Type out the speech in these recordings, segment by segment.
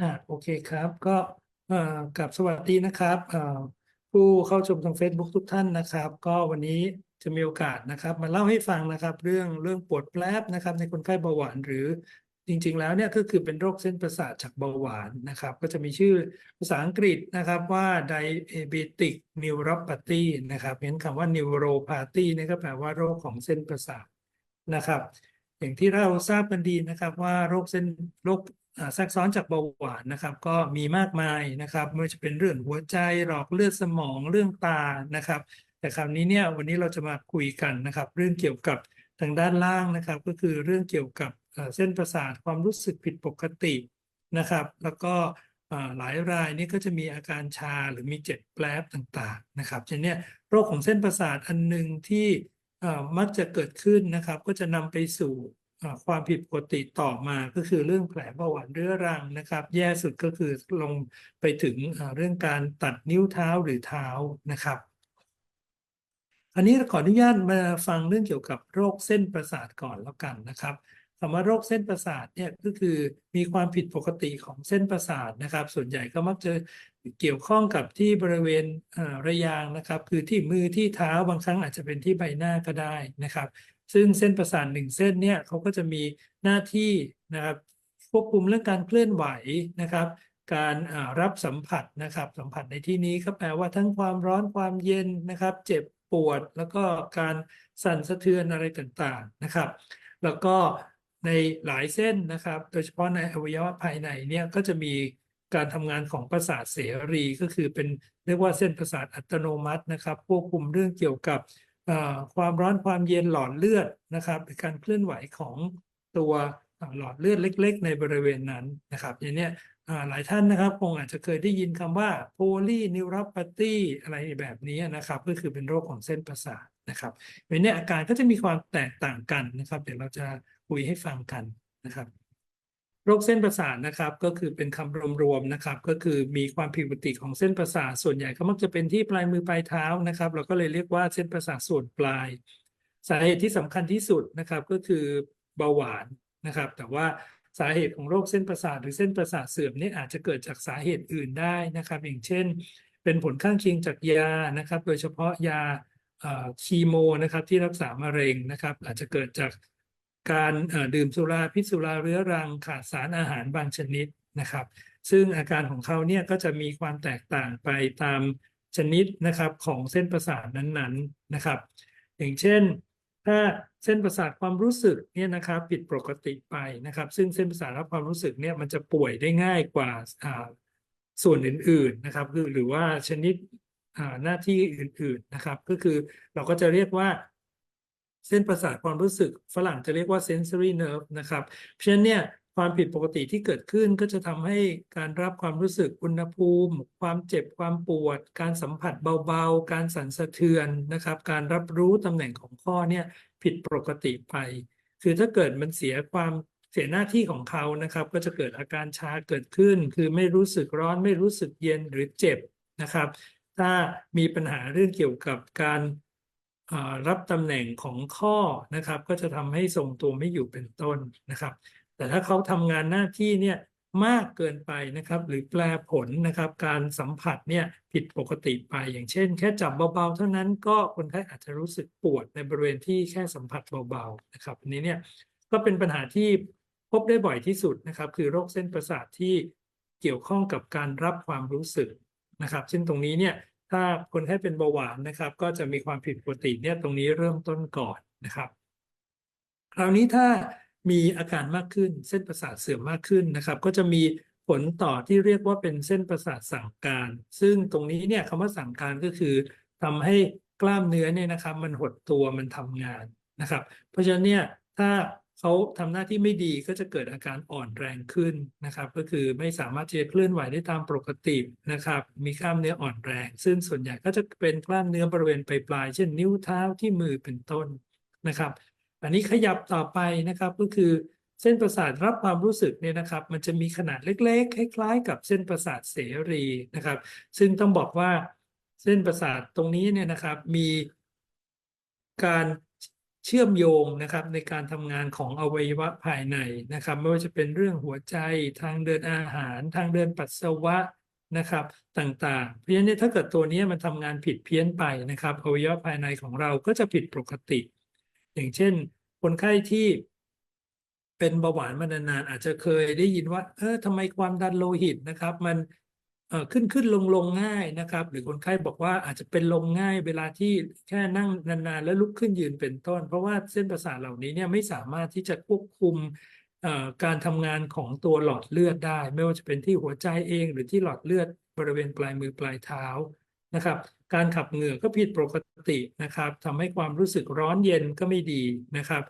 อ่าโอเคครับ ก็เอ่อกับสวัสดีนะครับเอ่อผู้เข้าชมทาง Facebook ทุกท่านนะครับ ก็วันนี้จะมีโอกาสนะครับ มาเล่าให้ฟังนะครับ เรื่องเรื่องปวดแปลบนะครับ ในคนไข้เบาหวานหรือจริง ๆ แล้วเนี่ยก็คือเป็นโรคเส้นประสาทจากเบาหวานนะครับ ก็จะมีชื่อภาษาอังกฤษนะครับว่า diabetic neuropathy นะครับเห็นคำว่า neuropathy นี่ก็แปลว่าโรคของเส้นประสาทนะครับอย่างที่เราทราบกันดีนะครับว่าโรคเส้นโรค แทรกซ้อนจากเบาหวานนะครับ ก็มีมากมายนะครับไม่ว่าจะเป็นเรื่องหัวใจหลอดเลือดสมองเรื่องตานะครับ แต่คราวนี้เนี่ยวันนี้เราจะมาคุยกันนะครับ เรื่องเกี่ยวกับทางด้านล่างนะครับ ก็คือเรื่องเกี่ยวกับเส้นประสาทความรู้สึกผิดปกตินะครับ แล้วก็หลายรายนี่ก็จะมีอาการชาหรือมีเจ็บแปลบต่างๆนะครับฉะนั้นเนี่ยโรคของเส้นประสาทอันหนึ่งที่มักจะเกิดขึ้นนะครับ ก็จะนำไปสู่ ความผิดปกติต่อมาก็คือเรื่องแผลเบาหวานเรื้อรังนะครับ แย่สุดก็คือลงไปถึงเรื่องการตัดนิ้วเท้าหรือเท้านะครับ อันนี้ขออนุญาตมาฟังเรื่องเกี่ยวกับโรคเส้นประสาทก่อนแล้วกันนะครับคำว่าโรคเส้นประสาทเนี่ยก็คือมีความผิดปกติของเส้นประสาทนะครับ ส่วนใหญ่ก็มักจะเกี่ยวข้องกับที่บริเวณระยางนะครับ คือที่มือที่เท้าบางครั้งอาจจะเป็นที่ใบหน้าก็ได้นะครับ ซึ่งเส้นประสาทหนึ่งเส้นเนี่ยเขาก็จะมีหน้าที่นะครับควบคุมเรื่องการเคลื่อนไหวนะครับ การรับสัมผัสนะครับ สัมผัสในที่นี้ก็แปลว่าทั้งความร้อนความเย็นนะครับ เจ็บปวดแล้วก็การสั่นสะเทือนอะไรต่างๆนะครับ แล้วก็ในหลายเส้นนะครับ โดยเฉพาะในอวัยวะภายในเนี่ยก็จะมีการทำงานของประสาทเสรีก็คือเป็นเรียกว่าเส้นประสาทอัตโนมัตินะครับควบคุมเรื่องเกี่ยวกับ ความร้อนความเย็นหลอดเลือดนะครับหรือการเคลื่อนไหวของตัวหลอดเลือดเล็ก ๆ ในบริเวณนั้นนะครับอย่างนี้หลายท่านนะครับคงอาจจะเคยได้ยินคำว่าโพลีนิวโรปาธีอะไรแบบนี้นะครับก็คือเป็นโรคของเส้นประสาทนะครับในเนี้อาการก็จะมีความแตกต่างกันนะครับ เดี๋ยวเราจะคุยให้ฟังกันนะครับ โรคเส้นประสาทนะครับก็คือเป็นคำรวมๆนะครับ ก็คือมีความผิดปกติของเส้นประสาทส่วนใหญ่ก็มักจะเป็นที่ปลายมือปลายเท้านะครับ เราก็เลยเรียกว่าเส้นประสาทส่วนปลาย สาเหตุที่สำคัญที่สุดนะครับก็คือเบาหวานนะครับ แต่ว่าสาเหตุของโรคเส้นประสาทหรือเส้นประสาทเสื่อมนี่อาจจะเกิดจากสาเหตุอื่นได้นะครับ อย่างเช่น เป็นผลข้างเคียงจากยานะครับ โดยเฉพาะยาเอ่อคีโมนะครับที่รักษามะเร็งนะครับ อาจจะเกิดจาก การดื่มสุราพิษสุราเรื้อรังขาดสารอาหารบางชนิดนะครับ ซึ่งอาการของเขาเนี่ยก็จะมีความแตกต่างไปตามชนิดนะครับของเส้นประสาทนั้นๆนะครับ อย่างเช่น ถ้าเส้นประสาทความรู้สึกเนี่ยนะครับผิดปกติไปนะครับ ซึ่งเส้นประสาทรับความรู้สึกเนี่ยมันจะป่วยได้ง่ายกว่าส่วนอื่นๆนะครับคือหรือว่าชนิดหน้าที่อื่นๆนะครับ ก็คือเราก็จะเรียกว่า เส้นประสาทความรู้สึกฝรั่งจะเรียกว่า sensory nerve นะครับ เพราะฉะนั้นเนี่ยความผิดปกติที่เกิดขึ้นก็จะทำให้การรับความรู้สึกอุณหภูมิ ความเจ็บความปวด การสัมผัสเบาๆ การสั่นสะเทือนนะครับ การรับรู้ตำแหน่งของข้อเนี่ยผิดปกติไป คือถ้าเกิดมันเสียความเสียหน้าที่ของเขานะครับ ก็จะเกิดอาการชาเกิดขึ้น คือไม่รู้สึกร้อนไม่รู้สึกเย็นหรือเจ็บนะครับ ถ้ามีปัญหาเรื่องเกี่ยวกับการ รับตำแหน่งของข้อนะครับ ก็จะทำให้ทรงตัวไม่อยู่เป็นต้นนะครับ แต่ถ้าเขาทำงานหน้าที่เนี่ยมากเกินไปนะครับ หรือแปลผลนะครับ การสัมผัสเนี่ยผิดปกติไปอย่างเช่น แค่จับเบาๆ เท่านั้นก็คนไข้อาจจะรู้สึกปวดในบริเวณที่แค่สัมผัสเบาๆนะครับอันนี้เนี่ยก็เป็นปัญหาที่พบได้บ่อยที่สุดนะครับ คือโรคเส้นประสาทที่เกี่ยวข้องกับการรับความรู้สึกนะครับ ซึ่งตรงนี้เนี่ย ถ้าคนไข้เป็นเบาหวานนะครับ ก็จะมีความผิดปกติเนี่ยตรงนี้เริ่มต้นก่อนนะครับ คราวนี้ถ้ามีอาการมากขึ้นเส้นประสาทเสื่อมมากขึ้นนะครับ ก็จะมีผลต่อที่เรียกว่าเป็นเส้นประสาทสั่งการ ซึ่งตรงนี้เนี่ยคำว่าสั่งการก็คือทำให้กล้ามเนื้อเนี่ยนะครับ มันหดตัวมันทำงานนะครับ เพราะฉะนั้นเนี่ยถ้า เขาทำหน้าที่ไม่ดีก็จะเกิดอาการอ่อนแรงขึ้นนะครับ ก็คือไม่สามารถที่จะเคลื่อนไหวได้ตามปกตินะครับ มีกล้ามเนื้ออ่อนแรง ซึ่งส่วนใหญ่ก็จะเป็นกล้ามเนื้อบริเวณปลายๆเช่นนิ้วเท้าที่มือเป็นต้นนะครับ อันนี้ขยับต่อไปนะครับก็คือเส้นประสาทรับความรู้สึกเนี่ยนะครับ มันจะมีขนาดเล็ก ๆ คล้าย ๆ กับเส้นประสาทเสรีนะครับ ซึ่งต้องบอกว่าเส้นประสาทตรงนี้เนี่ยนะครับมีการ เชื่อมโยงนะครับในการทำงานของอวัยวะภายในนะครับ ไม่ว่าจะเป็นเรื่องหัวใจทางเดินอาหาร ทางเดินปัสสาวะนะครับต่างๆ เพราะฉะนั้นเนี่ยถ้าเกิดตัวนี้มันทำงานผิดเพี้ยนไปนะครับอวัยวะภายในของเราก็จะผิดปกติ อย่างเช่น คนไข้ที่เป็นเบาหวานมานานๆอาจจะเคยได้ยินว่าเออทำไมความดันโลหิตนะครับ มัน ขึ้นขึ้นลงลงง่ายนะครับ หรือคนไข้บอกว่าอาจจะเป็นลมง่ายเวลาที่แค่นั่งนานๆ แล้วลุกขึ้นยืนเป็นต้น เพราะว่าเส้นประสาทเหล่านี้เนี่ยไม่สามารถที่จะควบคุมการทำงานของตัวหลอดเลือดได้ ไม่ว่าจะเป็นที่หัวใจเอง หรือที่หลอดเลือดบริเวณปลายมือปลายเท้านะครับ การขับเหงื่อก็ผิดปกตินะครับทำให้ความรู้สึกร้อนเย็นก็ไม่ดีนะครับ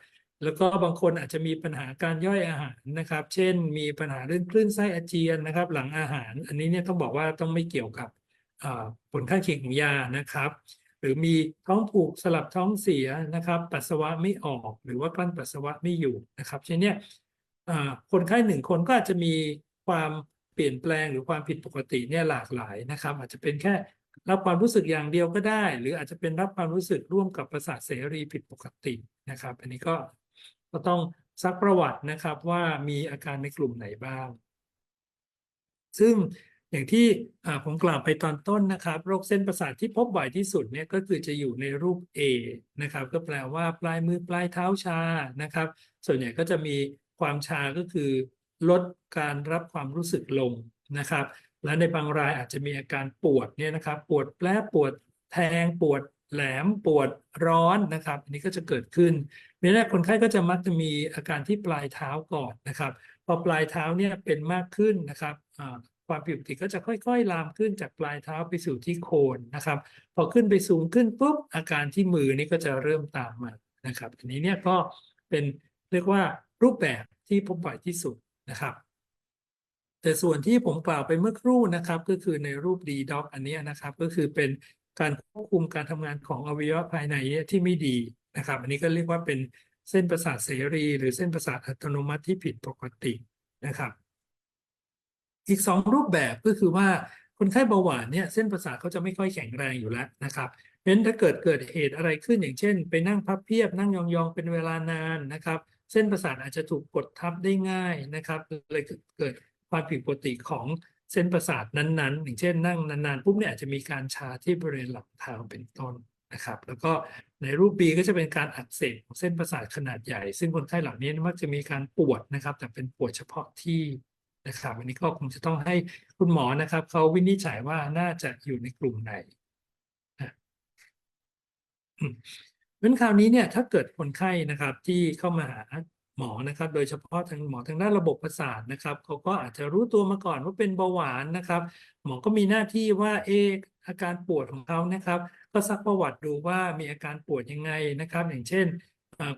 แล้วก็บางคนอาจจะมีปัญหาการย่อยอาหารนะครับ เช่น มีปัญหาเรื่องคลื่นไส้อาเจียนนะครับ หลังอาหาร อันนี้เนี่ยต้องบอกว่าต้องไม่เกี่ยวกับผลข้างเคียงของยานะครับ หรือมีท้องผูกสลับท้องเสียนะครับ ปัสสาวะไม่ออก หรือว่ากลั้นปัสสาวะไม่อยู่นะครับเช่นเนี้ยคนไข้หนึ่งคนก็อาจจะมีความเปลี่ยนแปลงหรือความผิดปกติเนี่ยหลากหลายนะครับ อาจจะเป็นแค่รับความรู้สึกอย่างเดียวก็ได้ หรืออาจจะเป็นรับความรู้สึกร่วมกับประสาทเสรีผิดปกตินะครับ อันนี้ก็ ก็ต้องซักประวัตินะครับว่ามีอาการในกลุ่มไหนบ้าง ซึ่งอย่างที่ผมกล่าวไปตอนต้นนะครับ โรคเส้นประสาทที่พบบ่อยที่สุดเนี่ยก็คือจะอยู่ในรูป A นะครับ ก็แปลว่าปลายมือปลายเท้าชานะครับ ส่วนใหญ่ก็จะมีความชาก็คือ ลดการรับความรู้สึกลงนะครับ และในบางรายอาจจะมีอาการปวดเนี่ยนะครับ ปวดแปรปวดแทงปวดแหลมปวดร้อนนะครับ อันนี้ก็จะเกิดขึ้น ในแรกคนไข้ก็จะมักจะมีอาการที่ปลายเท้าก่อนนะครับ พอปลายเท้าเนี่ยเป็นมากขึ้นนะครับความผิดปกติก็จะค่อยๆ ลามขึ้นจากปลายเท้าไปสู่ที่โคนนะครับ พอขึ้นไปสูงขึ้นปุ๊บอาการที่มือนี่ก็จะเริ่มตามมานะครับอันนี้เนี่ยก็เป็นเรียกว่ารูปแบบที่พบบ่อยที่สุดนะครับ แต่ส่วนที่ผมกล่าวไปเมื่อครู่นะครับ ก็คือในรูป D-Doc อันนี้นะครับ ก็คือเป็นการควบคุมการทำงานของอวัยวะภายในที่ไม่ดี นะครับ อันนี้ก็เรียกว่าเป็นเส้นประสาทเสรี หรือเส้นประสาทอัตโนมัติที่ผิดปกตินะครับ อีกสองรูปแบบก็คือว่าคนไข้เบาหวานเนี่ยเส้นประสาทเขาจะไม่ค่อยแข็งแรงอยู่แล้วนะครับเพราะฉะนั้นถ้าเกิดเกิดเหตุอะไรขึ้นอย่างเช่น ไปนั่งพับเพียบนั่งยองๆเป็นเวลานานนะครับ เส้นประสาทอาจจะถูกกดทับได้ง่ายนะครับเลยเกิดความผิดปกติของเส้นประสาทนั้นๆ อย่างเช่นนั่งนานๆปุ๊บเนี่ยอาจจะมีการชาที่บริเวณหลังเท้าเป็นต้น นะครับ แล้วก็ในรูป B ก็จะเป็นการอักเสบของเส้นประสาทขนาดใหญ่ ซึ่งคนไข้เหล่านี้มักจะมีการปวดนะครับ แต่เป็นปวดเฉพาะที่นะครับอันนี้ก็คงจะต้องให้คุณหมอนะครับเขาวินิจฉัยว่าน่าจะอยู่ในกลุ่มไหนนะเพราะฉะนั้นคราวนี้เนี่ยถ้าเกิดคนไข้นะครับที่เข้ามาหา หมอนะครับ โดยเฉพาะทางหมอทางด้านระบบประสาทนะครับเขาก็อาจจะรู้ตัวมาก่อนว่าเป็นเบาหวานนะครับ หมอก็มีหน้าที่ว่าเอออาการปวดของเขานะครับ ก็ซักประวัติดูว่ามีอาการปวดยังไงนะครับ อย่างเช่น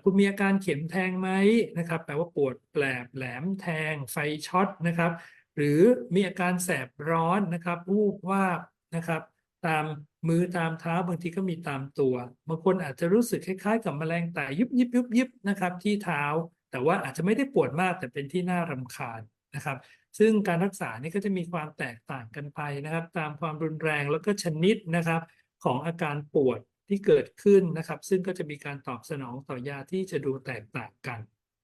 คุณมีอาการเข็มแทงไหมนะครับ แปลว่าปวดแปลบแหลมแทง ไฟช็อตนะครับ หรือมีอาการแสบร้อนนะครับวูบวาบนะครับตามมือตามเท้าบางทีก็มีตามตัว บางคนอาจจะรู้สึกคล้ายๆ กับแมลงไต่ยุบยิบยุบยิบนะครับที่เท้า แต่ว่าอาจจะไม่ได้ปวดมากแต่เป็นที่น่ารำคาญนะครับ ซึ่งการรักษานี่ก็จะมีความแตกต่างกันไปนะครับ ตามความรุนแรงแล้วก็ชนิดนะครับ ของอาการปวดที่เกิดขึ้นนะครับ ซึ่งก็จะมีการตอบสนองต่อยาที่จะดูแตกต่างกัน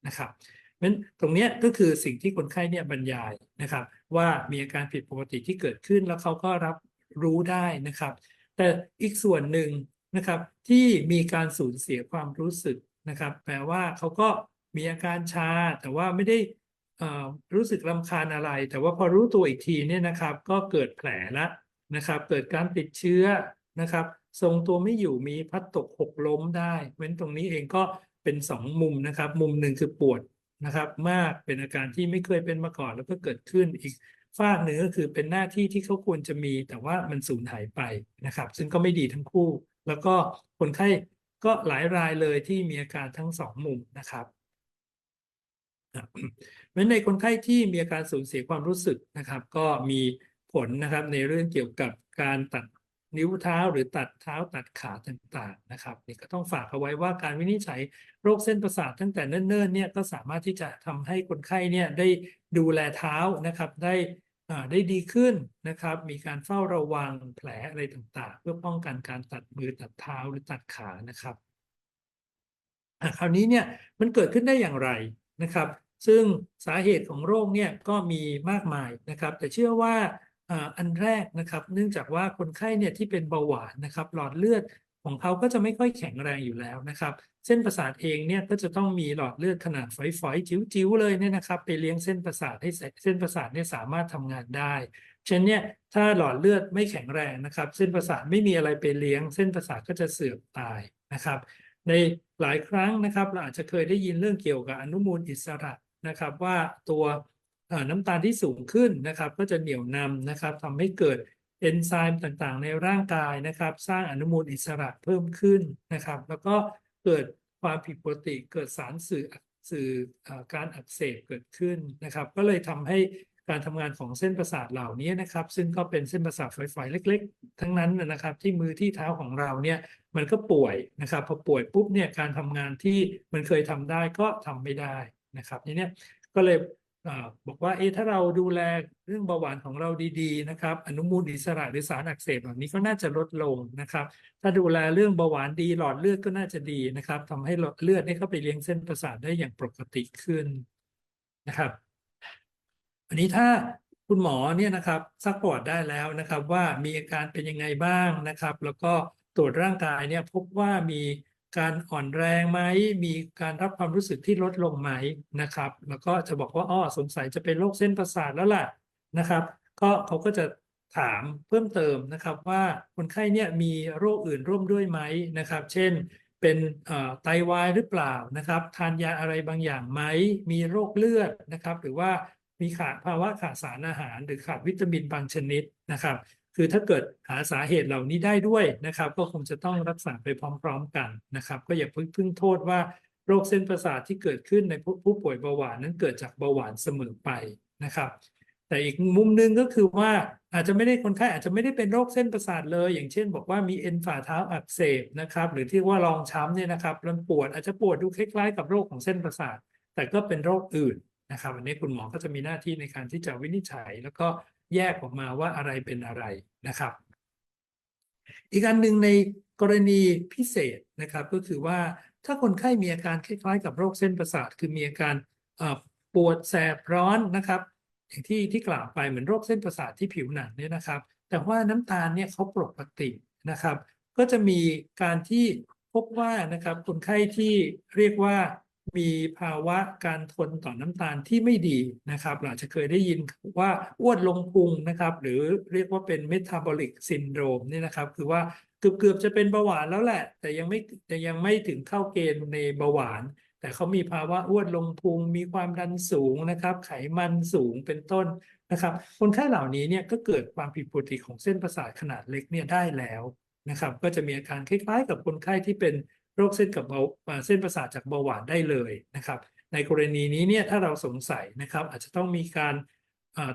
นะครับเพราะฉะนั้นตรงนี้ก็คือสิ่งที่คนไข้เนี่ยบรรยายนะครับ ว่ามีอาการผิดปกติที่เกิดขึ้นแล้วเขาก็รับรู้ได้นะครับ แต่อีกส่วนหนึ่งนะครับที่มีการสูญเสียความรู้สึกนะครับ แปลว่าเขาก็ มีอาการชา แต่ว่าไม่ได้อ่อรู้สึกรำคาญอะไร แต่ว่าพอรู้ตัวอีกทีเนี่ยนะครับ ก็เกิดแผลละนะครับ เกิดการติดเชื้อนะครับ ทรงตัวไม่อยู่มีพัดตกหกล้มได้เว้นตรงนี้เองก็เป็นสองมุมนะครับ มุมหนึ่งคือปวดนะครับ มากเป็นอาการที่ไม่เคยเป็นมาก่อนแล้วก็เกิดขึ้นอีกฝากหนึ่งก็คือเป็นหน้าที่ที่เขาควรจะมี แต่ว่ามันสูญหายไปนะครับ ซึ่งก็ไม่ดีทั้งคู่ แล้วก็คนไข้ก็หลายรายเลยที่มีอาการทั้งสองมุมนะครับ เพราะฉะนั้นในคนไข้ที่มีอาการสูญเสียความรู้สึกนะครับ ก็มีผลนะครับในเรื่องเกี่ยวกับการตัดนิ้วเท้าหรือตัดเท้าตัดขาต่างๆนะครับนี่ก็ต้องฝากเอาไว้ว่าการวินิจฉัยโรคเส้นประสาทตั้งแต่เนิ่นๆเนี่ยก็สามารถที่จะทำให้คนไข้เนี่ยได้ดูแลเท้านะครับได้อ่าได้ดีขึ้นนะครับ มีการเฝ้าระวังแผลอะไรต่างๆ เพื่อป้องกันการตัดมือตัดเท้าหรือตัดขานะครับคราวนี้เนี่ยมันเกิดขึ้นได้อย่างไรนะครับ ซึ่งสาเหตุของโรคเนี่ยก็มีมากมายนะครับ แต่เชื่อว่าอันแรกนะครับ เนื่องจากว่าคนไข้เนี่ยที่เป็นเบาหวานนะครับหลอดเลือดของเขาก็จะไม่ค่อยแข็งแรงอยู่แล้วนะครับ เส้นประสาทเองเนี่ยก็จะต้องมีหลอดเลือดขนาดฝอยๆจิ๋วๆเลยเนี่ยนะครับ ไปเลี้ยงเส้นประสาทให้เส้นประสาทเนี่ยสามารถทำงานได้ฉะนั้นเนี่ยถ้าหลอดเลือดไม่แข็งแรงนะครับ เส้นประสาทไม่มีอะไรไปเลี้ยง เส้นประสาทก็จะเสื่อมตายนะครับ ในหลายครั้งนะครับ เราอาจจะเคยได้ยินเรื่องเกี่ยวกับอนุมูลอิสระ นะครับว่าตัวน้ำตาลที่สูงขึ้นนะครับ ก็จะเหนี่ยวนำนะครับทำให้เกิดเอนไซม์ต่างๆ ในร่างกายนะครับ สร้างอนุมูลอิสระเพิ่มขึ้นนะครับ แล้วก็เกิดความผิดปกติเกิดสารสื่อสื่อเอ่อการอักเสบเกิดขึ้นนะครับ ก็เลยทำให้การทำงานของเส้นประสาทเหล่านี้นะครับ ซึ่งก็เป็นเส้นประสาทฝอยๆเล็ก ๆ ทั้งนั้นนะครับ ที่มือที่เท้าของเราเนี่ยมันก็ป่วยนะครับพอป่วยปุ๊บเนี่ยการทำงานที่มันเคยทำได้ก็ทำไม่ได้ นะครับทีเนี้ยก็เลยอบอกว่าเอถ้าเราดูแลเรื่องเบาหวานของเราดีๆนะครับอนุมูลอิสระหรือสารอักเสบเหล่านี้ก็น่าจะลดลงนะครับ ถ้าดูแลเรื่องเบาหวานดีหลอดเลือดก็น่าจะดีนะครับทำให้หลอดเลือดได้เข้าไปเลี้ยงเส้นประสาทได้อย่างปกติขึ้นนะครับ อันนี้ถ้าคุณหมอเนี่ยนะครับซักประวัติได้แล้วนะครับ ว่ามีอาการเป็นยังไงบ้างนะครับ แล้วก็ตรวจร่างกายเนี่ยพบว่ามี การอ่อนแรงไหมมีการรับความรู้สึกที่ลดลงไหมนะครับ แล้วก็จะบอกว่าอ้อสงสัยจะเป็นโรคเส้นประสาทแล้วล่ะนะครับ ก็เขาก็จะถามเพิ่มเติมนะครับว่าคนไข้เนี่ยมีโรคอื่นร่วมด้วยไหมนะครับ เช่นเป็นไตวายหรือเปล่านะครับ ทานยาอะไรบางอย่างไหมมีโรคเลือดนะครับ หรือว่ามีขาดภาวะขาดสารอาหาร หรือขาดวิตามินบางชนิดนะครับ คือถ้าเกิดหาสาเหตุเหล่านี้ได้ด้วยนะครับ ก็คงจะต้องรักษาไปพร้อม ๆ กันนะครับ ก็อย่าเพิ่งพึ่งโทษว่าโรคเส้นประสาทที่เกิดขึ้นในผู้ป่วยเบาหวานนั้นเกิดจากเบาหวานเสมอไปนะครับ แต่อีกมุมหนึ่งก็คือว่าอาจจะไม่ได้คนไข้อาจจะไม่ได้เป็นโรคเส้นประสาทเลย อย่างเช่น บอกว่ามีเอ็นฝ่าเท้าอักเสบนะครับหรือที่ว่ารองช้ำเนี่ยนะครับมันปวดอาจจะปวดดูคล้ายๆ กับโรคของเส้นประสาท แต่ก็เป็นโรคอื่นนะครับอันนี้คุณหมอก็จะมีหน้าที่ในการที่จะวินิจฉัย แล้วก็ แยกออกมาว่าอะไรเป็นอะไรนะครับ อีกอันหนึ่งในกรณีพิเศษนะครับ ก็คือว่าถ้าคนไข้มีอาการคล้ายๆ กับโรคเส้นประสาท คือมีอาการปวดแสบร้อนนะครับ อย่างที่ที่กล่าวไปเหมือนโรคเส้นประสาทที่ผิวหนังเนี่ยนะครับ แต่ว่าน้ำตาลเนี่ยเขาปกตินะครับ ก็จะมีการที่พบว่านะครับคนไข้ที่เรียกว่า มีภาวะการทนต่อน้ำตาลที่ไม่ดีนะครับเราอาจจะเคยได้ยินว่าอ้วนลงพุงนะครับ หรือเรียกว่าเป็นเมตาบอลิกซินโดรมนี่นะครับ คือว่าเกือบเกือบจะเป็นเบาหวานแล้วแหละ แต่ยังไม่แต่ยังไม่ถึงเข้าเกณฑ์ในเบาหวาน แต่เขามีภาวะอ้วนลงพุงมีความดันสูงนะครับ ไขมันสูงเป็นต้นนะครับ คนไข้เหล่านี้เนี่ยก็เกิดความผิดปกติของเส้นประสาทขนาดเล็กเนี่ยได้แล้วนะครับ ก็จะมีอาการคล้ายๆ กับคนไข้ที่เป็น โรคเส้นกับเบาเส้นประสาทจากเบาหวานได้เลยนะครับ ในกรณีนี้เนี่ยถ้าเราสงสัยนะครับ อาจจะต้องมีการ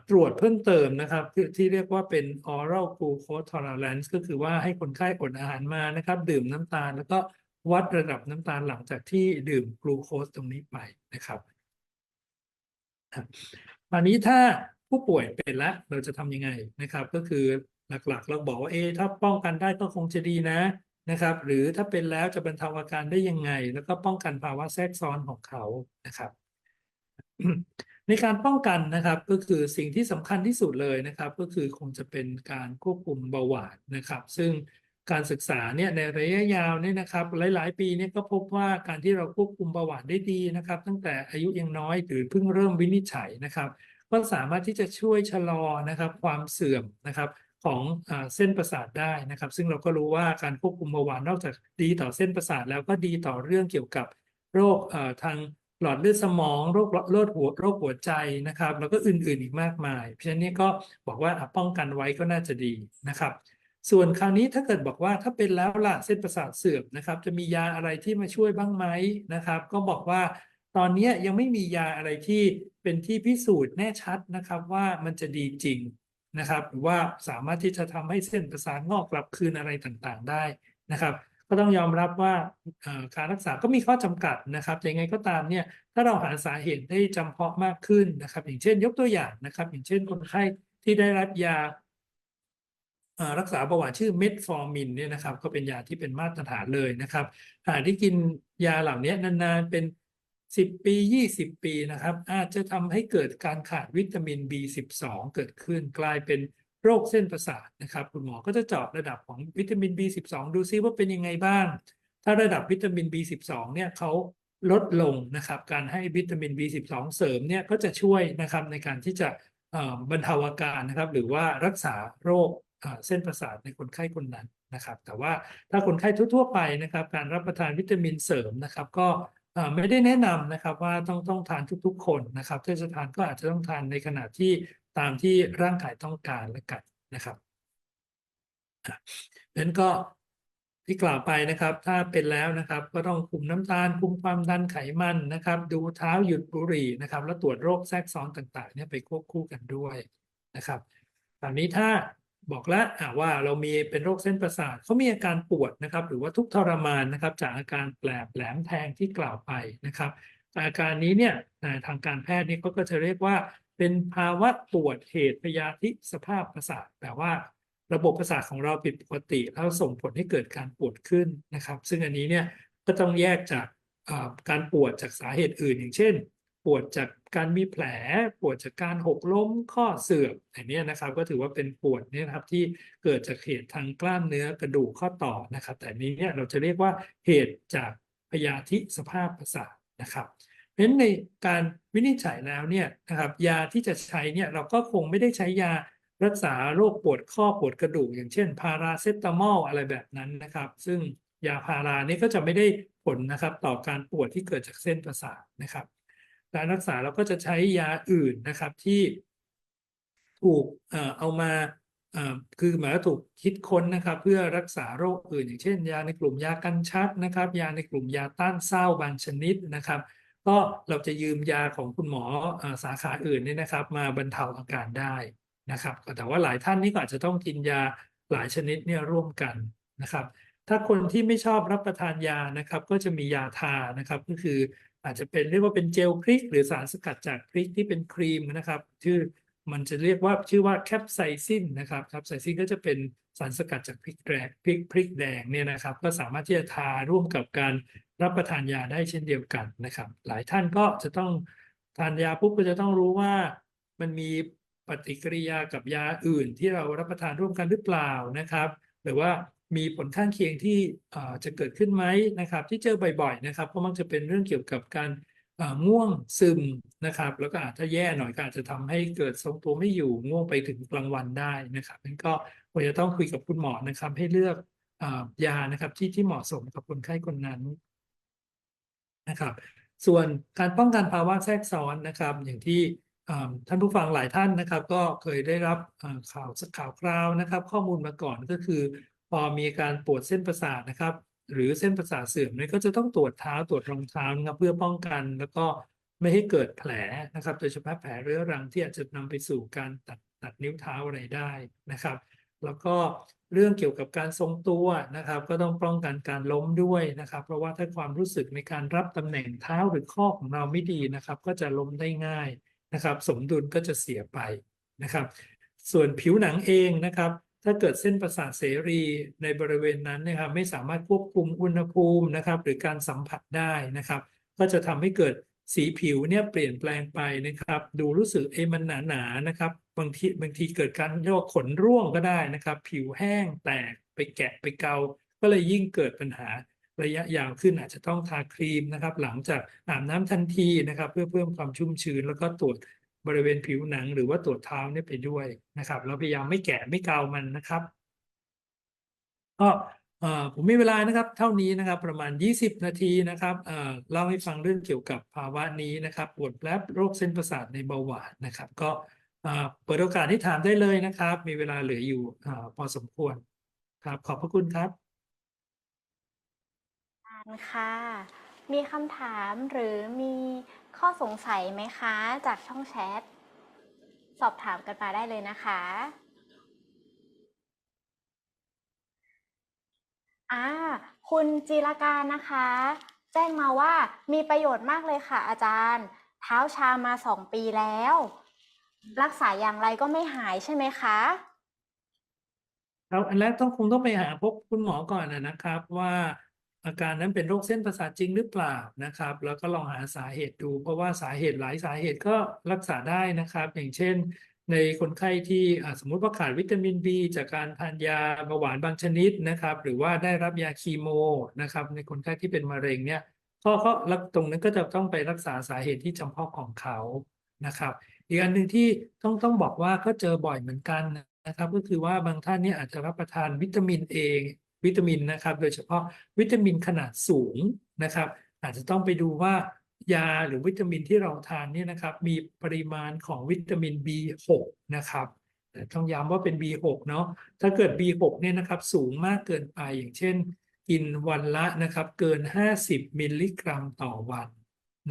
ตรวจเพิ่มเติมนะครับที่เรียกว่าเป็น oral glucose tolerance ก็คือว่าให้คนไข้อดอาหารมานะครับ ดื่มน้ำตาล แล้วก็วัดระดับน้ำตาลหลังจากที่ดื่มกลูโคสตรงนี้ไปนะครับตอนนี้ถ้าผู้ป่วยเป็นแล้วเราจะทำยังไงนะครับ ก็คือหลักๆ เราบอกว่าเอถ้าป้องกันได้ก็คงจะดีนะ นะครับ หรือถ้าเป็นแล้วจะบรรเทาอาการได้ยังไง แล้วก็ป้องกันภาวะแทรกซ้อนของเขานะครับ ในการป้องกันนะครับ ก็คือสิ่งที่สำคัญที่สุดเลยนะครับ ก็คือคงจะเป็นการควบคุมเบาหวานนะครับ ซึ่งการศึกษาเนี่ยในระยะยาวเนี่ยนะครับ หลาย ๆ ปีเนี่ยก็พบว่าการที่เราควบคุมเบาหวานได้ดีนะครับ ตั้งแต่อายุยังน้อยหรือเพิ่งเริ่มวินิจฉัยนะครับ ก็สามารถที่จะช่วยชะลอนะครับ ความเสื่อมนะครับ ของเส้นประสาทได้นะครับ ซึ่งเราก็รู้ว่าการควบคุมเบาหวานนอกจากดีต่อเส้นประสาทแล้วก็ดีต่อเรื่องเกี่ยวกับโรคทางหลอดเลือดสมองโรคเลือดหัวโรคหัวใจนะครับ แล้วก็อื่นๆอีกมากมาย เพราะฉะนั้นก็บอกว่าป้องกันไว้ก็น่าจะดีนะครับ ส่วนคราวนี้ถ้าเกิดบอกว่าถ้าเป็นแล้วล่ะเส้นประสาทเสื่อมนะครับ จะมียาอะไรที่มาช่วยบ้างไหมนะครับ ก็บอกว่าตอนนี้ยังไม่มียาอะไรที่เป็นที่พิสูจน์แน่ชัดนะครับว่ามันจะดีจริง นะครับหรือว่าสามารถที่จะทำให้เส้นประสาทงอกกลับคืนอะไรต่างๆ ได้นะครับ ก็ต้องยอมรับว่าการรักษาก็มีข้อจำกัดนะครับยังไงก็ตามเนี่ยถ้าเราหาสาเหตุได้จำเพาะมากขึ้นนะครับ อย่างเช่น ยกตัวอย่างนะครับ อย่างเช่นคนไข้ที่ได้รับยาอ่ารักษาเบาหวานชื่อเมทฟอร์มินเนี่ยนะครับ ก็เป็นยาที่เป็นมาตรฐานเลยนะครับหากที่กินยาเหล่านี้นานๆเป็น 10ปี20ปีนะครับ อาจจะทำให้เกิดการขาดวิตามิน B12 เกิดขึ้น กลายเป็นโรคเส้นประสาทนะครับ คุณหมอก็จะเจาะระดับของวิตามิน B12 ดูซิว่าเป็นยังไงบ้าง ถ้าระดับวิตามิน B12 เนี่ยเขาลดลงนะครับ การให้วิตามิน B12 เสริมเนี่ยก็จะช่วยนะครับในการที่จะบรรเทาอาการนะครับ หรือว่ารักษาโรคเส้นประสาทในคนไข้คนนั้นนะครับ แต่ว่าถ้าคนไข้ทั่วๆไปนะครับ การรับประทานวิตามินเสริมนะครับ ก็ ไม่ได้แนะนำนะครับว่าต้องต้องทานทุกๆ คนนะครับถ้าจะทานก็อาจจะต้องทานในขณะที่ตามที่ร่างกายต้องการและกันนะครับอะนั้นก็ที่กล่าวไปนะครับ ถ้าเป็นแล้วนะครับ ก็ต้องคุมน้ำตาล คุมความดันไขมันนะครับ ดูเท้าหยุดบุหรี่นะครับ แล้วตรวจโรคแทรกซ้อนต่างๆเนี่ยไปควบคู่กันด้วยนะครับตอนนี้ถ้า บอกแล้วว่าเรามีเป็นโรคเส้นประสาทเขามีอาการปวดนะครับ หรือว่าทุกข์ทรมานนะครับ จากอาการแปลบแหลมแทงที่กล่าวไปนะครับ อาการนี้เนี่ยทางการแพทย์นี่เขาก็จะเรียกว่า เป็นภาวะปวดเหตุพยาธิสภาพประสาทแปลว่า ระบบประสาทของเราผิดปกติ แล้วส่งผลให้เกิดการปวดขึ้นนะครับ ซึ่งอันนี้เนี่ยก็ต้องแยกจากการปวดจากสาเหตุอื่น อย่างเช่น ปวดจากการมีแผล ปวดจากการหกล้มข้อเสื่อมอันเนี้ยนะครับ ก็ถือว่าเป็นปวดเนี่ยครับที่เกิดจากเหตุทางกล้ามเนื้อกระดูกข้อต่อนะครับ แต่นนี้เนี่ยเราจะเรียกว่าเหตุจากพยาธิสภาพประสาทนะครับเพราะฉะนั้นในการวินิจฉัยแล้วเนี่ยนะครับยาที่จะใช้เนี่ยเราก็คงไม่ได้ใช้ยารักษาโรคปวดข้อปวดกระดูก อย่างเช่น พาราเซตามอลอะไรแบบนั้นนะครับ ซึ่งยาพารานี่ก็จะไม่ได้ผลนะครับต่อการปวดที่เกิดจากเส้นประสาทนะครับ การรักษาเราก็จะใช้ยาอื่นนะครับที่ถูกเอามาคือหมายถูกคิดค้นนะครับ เพื่อรักษาโรคอื่น อย่างเช่น ยาในกลุ่มยากันชักนะครับ ยาในกลุ่มยาต้านเศร้าบางชนิดนะครับ ก็เราจะยืมยาของคุณหมออสาขาอื่นนี่นะครับ มาบรรเทาอาการได้นะครับ แต่ว่าหลายท่านนี่ก็อาจจะต้องกินยาหลายชนิดเนี่ยร่วมกันนะครับ ถ้าคนที่ไม่ชอบรับประทานยานะครับ ก็จะมียาทานะครับ ก็คือ อาจจะเป็นเรียกว่าเป็นเจลพริก หรือสารสกัดจากพริกที่เป็นครีมนะครับ ชื่อมันจะเรียกว่าชื่อว่าแคปไซซินนะครับแคปไซซินก็จะเป็นสารสกัดจากพริกแดงพริกพริกแดงเนี่ยนะครับ ก็สามารถที่จะทาร่วมกับการรับประทานยาได้เช่นเดียวกันนะครับ หลายท่านก็จะต้องทานยาปุ๊บก็จะต้องรู้ว่ามันมีปฏิกิริยากับยาอื่นที่เรารับประทานร่วมกันหรือเปล่านะครับ หรือว่า มีผลข้างเคียงที่จะเกิดขึ้นไหมนะครับ ที่เจอบ่อยๆนะครับก็มักจะเป็นเรื่องเกี่ยวกับการเอ่อง่วงซึมนะครับ แล้วก็อาจจะแย่หน่อยก็อาจจะทำให้เกิดทรงตัวไม่อยู่ง่วงไปถึงกลางวันได้นะครับนั่นก็ควรจะต้องคุยกับคุณหมอนะครับ ให้เลือกอยานะครับที่ที่เหมาะสมกับคนไข้คนนั้นนะครับ ส่วนการป้องกันภาวะแทรกซ้อนนะครับ อย่างที่ท่านผู้ฟังหลายท่านนะครับ ก็เคยได้รับเอ่อข่าวข่าวคราวนะครับ ข้อมูลมาก่อนก็คือ พอมีการปวดเส้นประสาทนะครับ หรือเส้นประสาทเสื่อมเนี่ยก็จะต้องตรวจเท้าตรวจรองเท้านะครับ เพื่อป้องกันแล้วก็ไม่ให้เกิดแผลนะครับ โดยเฉพาะแผลเรื้อรังที่อาจจะนำไปสู่การตัดตัดนิ้วเท้าอะไรได้นะครับ แล้วก็เรื่องเกี่ยวกับการทรงตัวนะครับ ก็ต้องป้องกันการล้มด้วยนะครับ เพราะว่าถ้าความรู้สึกในการรับตำแหน่งเท้าหรือข้อของเราไม่ดีนะครับ ก็จะล้มได้ง่ายนะครับ สมดุลก็จะเสียไปนะครับ ส่วนผิวหนังเองนะครับ ถ้าเกิดเส้นประสาทเสรีในบริเวณนั้นนะครับไม่สามารถควบคุมอุณหภูมินะครับ หรือการสัมผัสได้นะครับ ก็จะทำให้เกิดสีผิวเนี่ยเปลี่ยนแปลงไปนะครับ ดูรู้สึกเอมันหนาๆนะครับ บางทีบางทีเกิดการเรียกว่าขนร่วงก็ได้นะครับ ผิวแห้งแตกไปแกะไปเกา ก็เลยยิ่งเกิดปัญหาระยะยาวขึ้นอาจจะต้องทาครีมนะครับ หลังจากอาบน้ำทันทีนะครับ เพื่อเพิ่มความชุ่มชื้นแล้วก็ตรวจ บริเวณผิวหนังหรือว่าตรวจเท้าเนี่ยไปด้วยนะครับ เราพยายามไม่แกะไม่เกามันนะครับก็ผมมีเวลานะครับ เท่านี้นะครับ ประมาณ 20 นาทีนะครับเล่าให้ฟังเรื่องเกี่ยวกับภาวะนี้นะครับปวดแปลบโรคเส้นประสาทในเบาหวานนะครับ ก็เปิดโอกาสที่ถามได้เลยนะครับ มีเวลาเหลืออยู่อพอสมควรครับ ขอบพระคุณครับค่ะ มีคำถามหรือมี ข้อสงสัยไหมคะ จากช่องแชท สอบถามกันมาได้เลยนะคะอ่าคุณจีรการนะคะ แจ้งมาว่ามีประโยชน์มากเลยค่ะ อาจารย์ เท้าชามาสองปีแล้ว รักษาอย่างไรก็ไม่หายใช่ไหมคะครับอันแรกต้องคงต้องไปหาพบคุณหมอก่อนนะครับ ว่า อาการนั้นเป็นโรคเส้นประสาทจริงหรือเปล่านะครับ แล้วก็ลองหาสาเหตุดู เพราะว่าสาเหตุหลายสาเหตุก็รักษาได้นะครับ อย่างเช่น ในคนไข้ที่สมมุติว่าขาดวิตามิน B จากการทานยาเบาหวานบางชนิดนะครับ หรือว่าได้รับยาคีโมนะครับ ในคนไข้ที่เป็นมะเร็งเนี่ยก็ก็ตรงนั้นก็จะต้องไปรักษาสาเหตุที่จำเพาะของเขานะครับ อีกอันหนึ่งที่ต้องต้องบอกว่าก็เจอบ่อยเหมือนกันนะครับ ก็คือว่าบางท่านเนี่ยอาจจะรับประทานวิตามินเอ วิตามินนะครับ โดยเฉพาะวิตามินขนาดสูงนะครับ อาจจะต้องไปดูว่ายาหรือวิตามินที่เราทานเนี่ยนะครับ มีปริมาณของวิตามิน B6 นะครับแต่ต้องย้ำว่าเป็น B6 เนาะถ้าเกิด B6 เนี่ยนะครับสูงมากเกินไปอย่างเช่น กินวันละนะครับ เกิน 50 มิลลิกรัมต่อวัน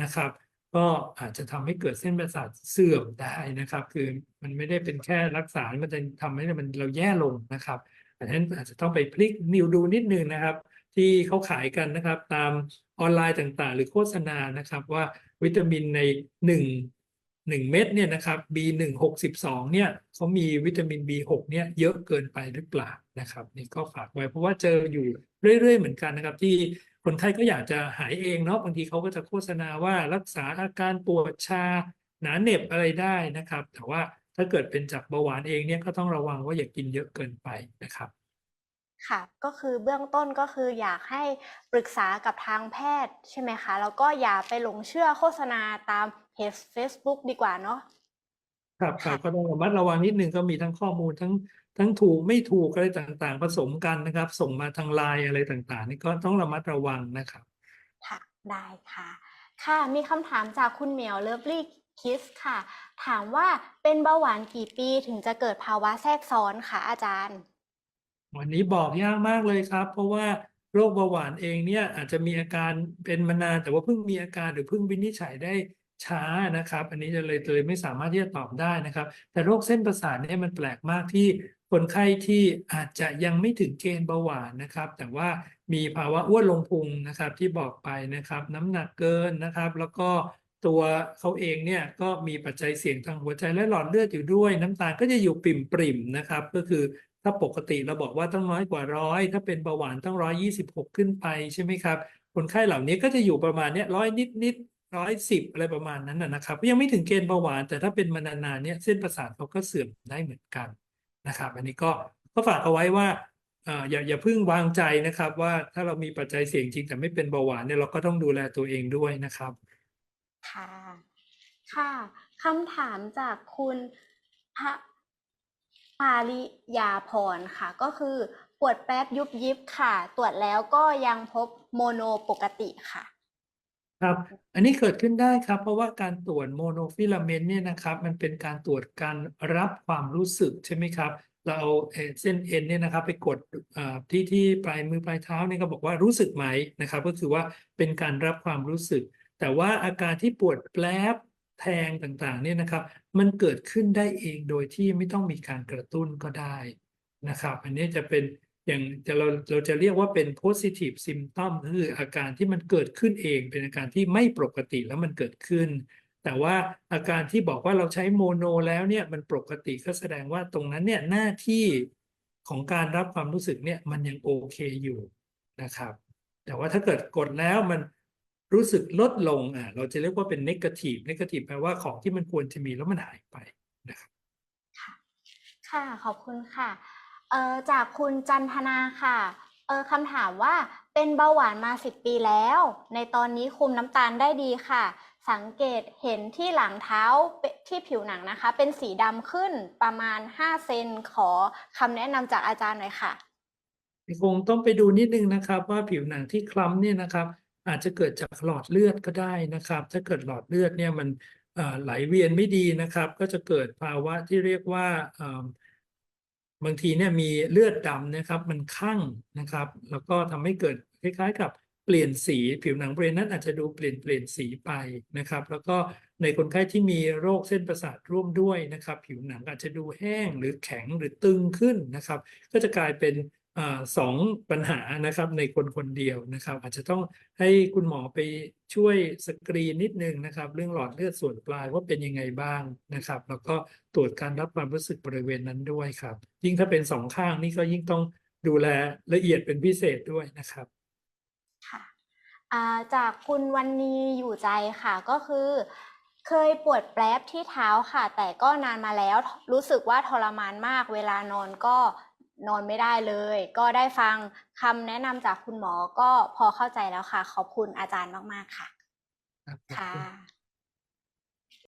นะครับ ก็อาจจะทำให้เกิดเส้นประสาทเสื่อมได้นะครับ คือมันไม่ได้เป็นแค่รักษา มันจะทำให้มันเราแย่ลงนะครับ ดังนั้นอาจจะต้องไปพลิกนิวดูนิดนึงนะครับ ที่เขาขายกันนะครับ ตามออนไลน์ต่างๆ หรือโฆษณานะครับว่าวิตามินในหนึ่งหนึ่งเม็ดเนี่ยนะครับ B1 62เนี่ยเขามีวิตามิน B6 เนี่ยเยอะเกินไปหรือเปล่านะครับ นี่ก็ฝากไว้เพราะว่าเจออยู่เรื่อย ๆ เหมือนกันนะครับ ที่คนไข้ก็อยากจะหายเองเนาะบางทีเขาก็จะโฆษณาว่ารักษาอาการปวดชาหนาเหน็บอะไรได้นะครับ แต่ว่า ถ้าเกิดเป็นจากเบาหวานเองเนี่ยก็ต้องระวังว่าอย่ากินเยอะเกินไปนะครับ ค่ะ ก็คือเบื้องต้นก็คืออยากให้ปรึกษากับทางแพทย์ใช่ไหมคะ แล้วก็อย่าไปหลงเชื่อโฆษณาตามเพจ Facebook ดีกว่าเนาะ ครับครัค่ะบก็ต้องระมัดระวังนิดนึงก็มีทั้งข้อมูลทั้งทั้งถูกไม่ถูกอะไรต่างๆ ผสมกันนะครับ ส่งมาทางไลน์อะไรต่างๆ นี่ก็ต้องระมัดระวังนะครับ ค่ะ ได้ค่ะ ค่ะ มีคำถามจากคุณเหมียวเลิฟลี่ คิสค่ะ ถามว่าเป็นเบาหวานกี่ปีถึงจะเกิดภาวะแทรกซ้อนคะอาจารย์ วันนี้บอกยากมากเลยครับ เพราะว่าโรคเบาหวานเองเนี่ยอาจจะมีอาการเป็นมานานแต่ว่าเพิ่งมีอาการหรือเพิ่งวินิจฉัยได้ช้านะครับ อันนี้จะเลยเลยไม่สามารถที่จะตอบได้นะครับ แต่โรคเส้นประสาทเนี่ยมันแปลกมากที่คนไข้ที่อาจจะยังไม่ถึงเกณฑ์เบาหวานนะครับ แต่ว่ามีภาวะอ้วนลงพุงนะครับที่บอกไปนะครับ น้ำหนักเกินนะครับ แล้วก็ ตัวเขาเองเนี่ยก็มีปัจจัยเสี่ยงทางหัวใจและหลอดเลือดอยู่ด้วย น้ำตาลก็จะอยู่ปริ่มๆนะครับ ก็คือถ้าปกติเราบอกว่าต้องน้อยกว่าร้อยถ้าเป็นเบาหวานต้องร้อยยี่สิบหกขึ้นไปใช่ไหมครับ คนไข้เหล่านี้ก็จะอยู่ประมาณเนี้ยร้อยนิดนิดร้อยสิบอะไรประมาณนั้นนะครับ ยังไม่ถึงเกณฑ์เบาหวาน แต่ถ้าเป็นมานานๆเนี่ยเส้นประสาทเขาก็เสื่อมได้เหมือนกันนะครับ อันนี้ก็ก็ฝากเอาไว้ว่าอย่าอย่าเพิ่งวางใจนะครับ ว่าถ้าเรามีปัจจัยเสี่ยงจริงแต่ไม่เป็นเบาหวานเนี่ยเราก็ต้องดูแลตัวเองด้วยนะครับ ค่ะค่ะคำถามจากคุณพระปาริยาพรค่ะ ก็คือปวดแป๊บยุบยิบค่ะ ตรวจแล้วก็ยังพบโมโนปกติค่ะ ครับ อันนี้เกิดขึ้นได้ครับ เพราะว่าการตรวจโมโนฟิลาเมนต์เนี่ยนะครับ มันเป็นการตรวจการรับความรู้สึกใช่ไหมครับ เราเอาเส้นเอ็นเนี่ยนะครับ ไปกดที่ที่ปลายมือปลายเท้าเนี่ยก็บอกว่ารู้สึกไหมนะครับ ก็คือว่าเป็นการรับความรู้สึก แต่ว่าอาการที่ปวดแปลบแทงต่างๆเนี่ยนะครับ มันเกิดขึ้นได้เองโดยที่ไม่ต้องมีการกระตุ้นก็ได้นะครับ อันนี้จะเป็นอย่างจะเราเราจะเรียกว่าเป็น positive symptom คืออาการที่มันเกิดขึ้นเองเป็นอาการที่ไม่ปกติแล้วมันเกิดขึ้น แต่ว่าอาการที่บอกว่าเราใช้โมโนแล้วเนี่ยมันปกติก็แสดงว่าตรงนั้นเนี่ยหน้าที่ของการรับความรู้สึกเนี่ยมันยังโอเคอยู่นะครับ แต่ว่าถ้าเกิดกดแล้วมัน รู้สึกลดลงอะเราจะเรียกว่าเป็น negative negative แปลว่าของที่มันควรจะมีแล้วมันหายไปนะครับค่ะขอบคุณค่ะเอ่อจากคุณจันทนาค่ะเอ่อคำถามว่าเป็นเบาหวานมาสิบปีแล้ว ในตอนนี้คุมน้ำตาลได้ดีค่ะ สังเกตเห็นที่หลังเท้าเปที่ผิวหนังนะคะ เป็นสีดำขึ้นประมาณ5เซนขอคำแนะนำจากอาจารย์หน่อยค่ะคงต้องไปดูนิดนึงนะครับว่าผิวหนังที่คล้ำเนี่ยนะครับ อาจจะเกิดจากหลอดเลือดก็ได้นะครับ ถ้าเกิดหลอดเลือดเนี่ยมันไหลเวียนไม่ดีนะครับ ก็จะเกิดภาวะที่เรียกว่าบางทีเนี่ยมีเลือดดำนะครับ มันคั่งนะครับ แล้วก็ทำให้เกิดคล้ายๆ กับเปลี่ยนสีผิวหนังบริเวณนั้นอาจจะดูเปลี่ยนเปลี่ยนสีไปนะครับ แล้วก็ในคนไข้ที่มีโรคเส้นประสาทร่วมด้วยนะครับ ผิวหนังอาจจะดูแห้งหรือแข็งหรือตึงขึ้นนะครับ ก็จะกลายเป็น สองปัญหานะครับในคนคนเดียวนะครับ อาจจะต้องให้คุณหมอไปช่วยสกรีนนิดนึงนะครับ เรื่องหลอดเลือดส่วนปลายว่าเป็นยังไงบ้างนะครับ แล้วก็ตรวจการรับความรู้สึกบริเวณนั้นด้วยครับ ยิ่งถ้าเป็นสองข้างนี่ก็ยิ่งต้องดูแลละเอียดเป็นพิเศษด้วยนะครับค่ะจากคุณวันนีอยู่ใจค่ะก็คือเคยปวดแปลบที่เท้าค่ะ แต่ก็นานมาแล้วรู้สึกว่าทรมานมาก เวลานอนก็ นอนไม่ได้เลย ก็ได้ฟังคำแนะนำจากคุณหมอก็พอเข้าใจแล้วค่ะ ขอบคุณอาจารย์มาก ๆ ค่ะครับค่ะ